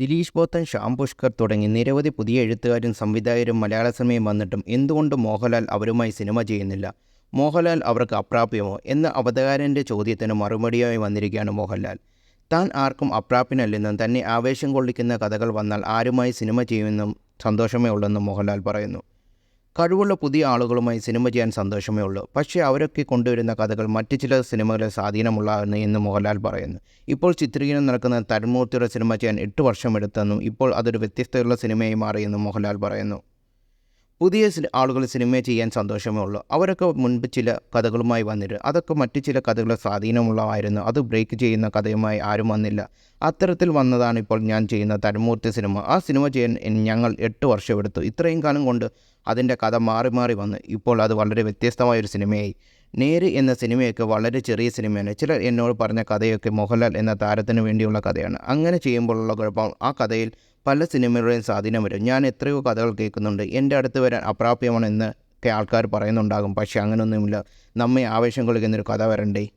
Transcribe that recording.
ദിലീഷ് പോത്തൻ ശ്യാം പുഷ്കർ തുടങ്ങി നിരവധി പുതിയ എഴുത്തുകാരും സംവിധായകരും മലയാള സിനിമയിൽ വന്നിട്ടും എന്തുകൊണ്ട് മോഹൻലാൽ അവരുമായി സിനിമ ചെയ്യുന്നില്ല? മോഹൻലാൽ അവർക്ക് അപ്രാപ്യമോ? എന്ന അവതാരന്റെ ചോദ്യത്തിന് മറുപടിയായി വന്നിരിക്കുകയാണ് മോഹൻലാൽ. താൻ ആർക്കും അപ്രാപ്യനല്ലെന്നും തന്നെ ആവേശം കൊള്ളിക്കുന്ന കഥകൾ വന്നാൽ ആരുമായി സിനിമ ചെയ്യുമെന്നും സന്തോഷമേ ഉള്ളെന്നും മോഹൻലാൽ പറയുന്നു. കഴിവുള്ള പുതിയ ആളുകളുമായി സിനിമ ചെയ്യാൻ സന്തോഷമേ ഉള്ളൂ. പക്ഷേ അവരൊക്കെ കൊണ്ടുവരുന്ന കഥകൾ മറ്റ് ചില സിനിമകളിൽ സ്വാധീനമുള്ളതാണ് എന്ന് മോഹൻലാൽ പറയുന്നു. ഇപ്പോൾ ചിത്രീകരണം നടക്കുന്ന തരുമൂർത്തിയുടെ സിനിമ ചെയ്യാൻ എട്ട് വർഷം എടുത്തെന്നും ഇപ്പോൾ അതൊരു വ്യത്യസ്തയുള്ള സിനിമയായി മാറിയെന്നും മോഹൻലാൽ പറയുന്നു. പുതിയ ആളുകൾ സിനിമ ചെയ്യാൻ സന്തോഷമേ ഉള്ളൂ. അവരൊക്കെ മുൻപ് ചില കഥകളുമായി വന്നിട്ട് അതൊക്കെ മറ്റു ചില കഥകളെ സ്വാധീനമുള്ളതായിരുന്നു. അത് ബ്രേക്ക് ചെയ്യുന്ന കഥയുമായി ആരും വന്നില്ല. അത്തരത്തിൽ വന്നതാണ് ഇപ്പോൾ ഞാൻ ചെയ്യുന്ന തരുമൂർത്തി സിനിമ. ആ സിനിമ ചെയ്യാൻ ഞങ്ങൾ എട്ട് വർഷം എടുത്തു ഇത്രയും കാലം കൊണ്ട് അതിന്റെ കഥ മാറി മാറി വന്ന്. ഇപ്പോൾ അത് വളരെ വ്യത്യസ്തമായൊരു സിനിമയായി. നേര് എന്ന സിനിമയൊക്കെ വളരെ ചെറിയ സിനിമയാണ്. ചിലർ എന്നോട് പറഞ്ഞ കഥയൊക്കെ മോഹൻലാൽ എന്ന താരത്തിന് വേണ്ടിയുള്ള കഥയാണ്. അങ്ങനെ ചെയ്യുമ്പോഴുള്ള കുഴപ്പം ആ കഥയിൽ പല സിനിമകളുടെയും സ്വാധീനം വരും. ഞാൻ എത്രയോ കഥകൾ കേൾക്കുന്നുണ്ട്. എന്റെ അടുത്ത് വരാൻ അപ്രാപ്യമാണ് എന്നൊക്കെ ആൾക്കാർ പറയുന്നുണ്ടാകും. പക്ഷേ അങ്ങനെയൊന്നുമില്ല നമ്മെ ആവേശം കൊള്ളിക്കുന്നൊരു കഥ വരണ്ടേ?